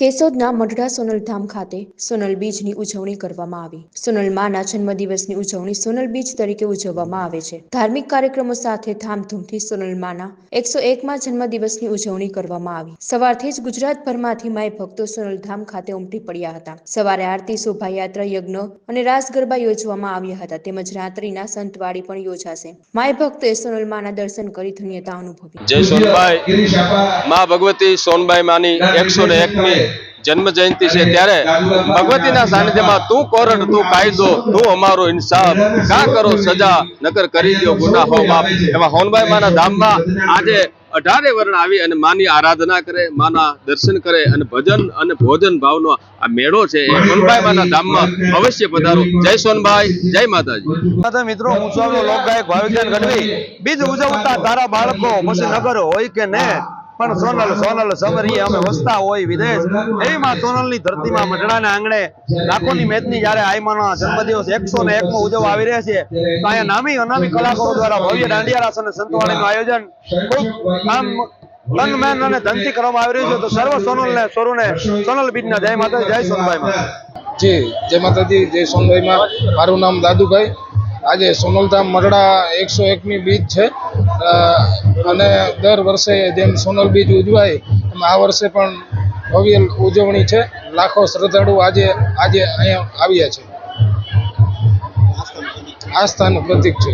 કેશોદના મઢડા સોનલધામ ખાતે સોનલ બીજની ઉજવણી કરવામાં આવી. સોનલ માના જન્મદિવસની ઉજવણી સોનલ બીજ તરીકે ઉજવવામાં આવે છે. ધાર્મિક કાર્યક્રમો સાથે ધામધૂમથી સોનલ માના એકસો એકમાં જન્મદિવસની ઉજવણી કરવામાં આવી. સવારથી જ ગુજરાતભરમાંથી માય ભક્તો સોનલધામ ખાતે ઉમટી પડ્યા હતા. સવારે આરતી શોભાયાત્રા યજ્ઞ અને રાસ ગરબા યોજવામાં આવ્યા હતા. તેમજ રાત્રિના સંતવાડી પણ યોજાશે. માય ભક્તોએ સોનલ માના દર્શન કરી ધન્યતા અનુભવી. જય સોનબાઈ. મા ભગવતી સોનબાઈ માની એકસો ને એકમી જન્મ જયંતિ છે ત્યારે ભગવતીના સાનિધ્યમાં તું કોરડ, તું કાયદો, તું અમારો ઇન્સાફ. કા કરો સજા, નકર કરી દો ગુનાહો બાપ એવા હોનભાઈ માના ધામમાં આજે અઢારે વર્ણ આવી અને માની આરાધના કરે, માના દર્શન કરે અને ભજન અને ભોજન ભાવનો આ મેળો છે એ સોનભાઈ માના ધામમાં અવશ્ય પધારો. જય સોનભાઈ, જય માતાજી. મિત્રો, હું આપણો લોકગાયક ભાવિકદાન ગઢવી. બીજ ઉજવતા તારા બાળકો, પછી નગર હોય કે ને પણ સોનલ સોનલ સમરી અમે વસતા હોય વિદેશ. એવી માં સોનલની ધરતીમાં મઢડાના આંગણે લાખોની મેદની જ્યારે આઈમાનો જન્મદિવસ એકસો ને એકમાં ઉજવવા આવી રહ્યા છે, તો અહીંયા નામી અનામી કલાકારો દ્વારા ભવ્ય દાંડિયા રાસ અને સંતવાણીનું આયોજન ખૂબ આમ તન મેન અને ધનથી કરવામાં આવી રહ્યું છે. તો સર્વ સોનલ ને સોરુને, સોનલ બીજના જય માતા જય સોનભાઈ જી, જય માતાજી, જય સોનભાઈમાં મારું નામ દાદુભાઈ. આજે સોનલધામ મરડા એકસો એકમી બીજ છે. અને દર વર્ષે જેમ સોનલ બીજ ઉજવાય એમ આ વર્ષે પણ ભવ્ય ઉજવણી છે લાખો શ્રદ્ધાળુ આજે આજે અહીંયા આવ્યા છે આસ્થાનું પ્રતીક છે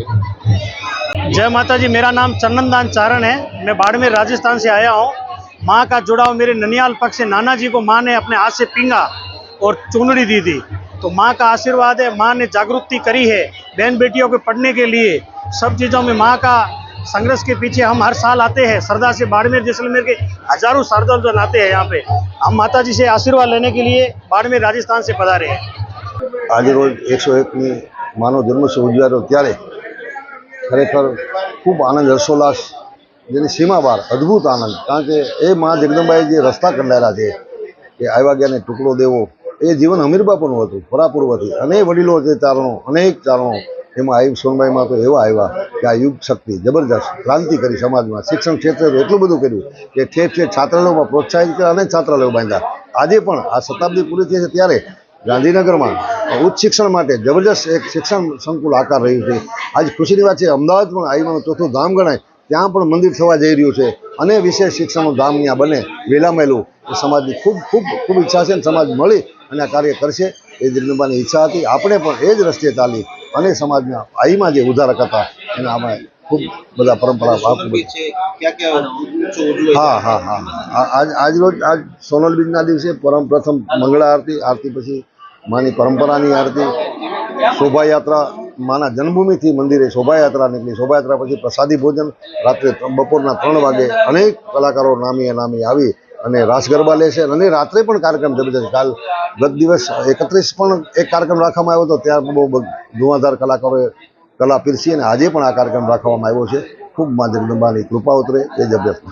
जय माता जी मेरा नाम चंदन दान चारण है मैं बाड़मेर राजस्थान से आया हूँ माँ का जुड़ाव मेरे ननियाल पक्ष से नाना जी को माँ ने अपने हाथ से पींगा और चुनरी दी थी तो माँ का आशीर्वाद है माँ ने जागरूकता करी है बहन बेटियों को पढ़ने के लिए सब चीज़ों में माँ का संघर्ष के पीछे हम हर साल आते हैं सरदा से बाड़मेर जैसलमेर के हजारों श्रद्धालु आते हैं यहाँ पे हम माता जी से आशीर्वाद लेने के लिए बाड़मेर राजस्थान से पधारे हैं આજે રોજ એકસો એકની માનો જન્મોત્સવ ઉજવાયો ત્યારે ખરેખર ખૂબ આનંદ હર્ષોલ્લાસ જેની સીમા બહાર અદ્ભુત આનંદ કારણ કે એ મા જગદંબાએ જે રસ્તા કંડાયેલા છે કે આવ્યા ગયાને ટુકડો દેવો એ જીવન હમીરબાપુનું હતું પરાપૂર્વથી અને વડીલો જે ચારણો અનેક ચારણો એમાં આયુબ સોનબાઈમાં તો એવા આવ્યા કે આ યુગ શક્તિ, જબરજસ્ત ક્રાંતિ કરી સમાજમાં, શિક્ષણ ક્ષેત્રે એટલું બધું કર્યું કે ઠેર ઠેર છાત્રાલયોમાં પ્રોત્સાહિત કર્યા અને છાત્રાલયો બાંધ્યા. આજે પણ આ શતાબ્દી પૂરી થઈ છે ત્યારે ગાંધીનગરમાં ઉચ્ચ શિક્ષણ માટે જબરજસ્ત એક શિક્ષણ સંકુલ આકાર રહ્યું છે. આજ ખુશીની વાત છે, અમદાવાદ પણ આઈમાનું ચોથું ધામ ગણાય, ત્યાં પણ મંદિર થવા જઈ રહ્યું છે અને વિશેષ શિક્ષણનું ધામ ત્યાં બને વેલામેલું એ સમાજની ખૂબ ખૂબ ખૂબ ઈચ્છા છે અને સમાજ મળી અને આ કાર્ય કરશે, એ જગદંબાની ઈચ્છા હતી. આપણે પણ એ જ રસ્તે ચાલી અને સમાજના આઈમાં જે ઉધારક હતા એને અમે ખૂબ બધા પરંપરા હા હા હા. આજ આજ રોજ આજ સોનલ બીજના દિવસે પરમ પ્રથમ મંગળા આરતી આરતી પછી માની પરંપરાની આરતી શોભાયાત્રા માના જન્મભૂમિથી મંદિરે શોભાયાત્રા નીકળી. શોભાયાત્રા પછી પ્રસાદી ભોજન રાત્રે બપોરના ત્રણ વાગે અનેક કલાકારો નામી નામી આવી અને રાસ ગરબા લે છે. અને રાત્રે પણ કાર્યક્રમ જબરજસ્ત કાલ ગત દિવસ એકત્રીસ પણ એક કાર્યક્રમ રાખવામાં આવ્યો હતો. ત્યાં બહુ ધુઆધાર કલાકારોએ કલા પીરસી અને આજે પણ આ કાર્યક્રમ રાખવામાં આવ્યો છે. ખૂબ મા જગદંબાની કૃપા ઉતરે. એ જબરજસ્ત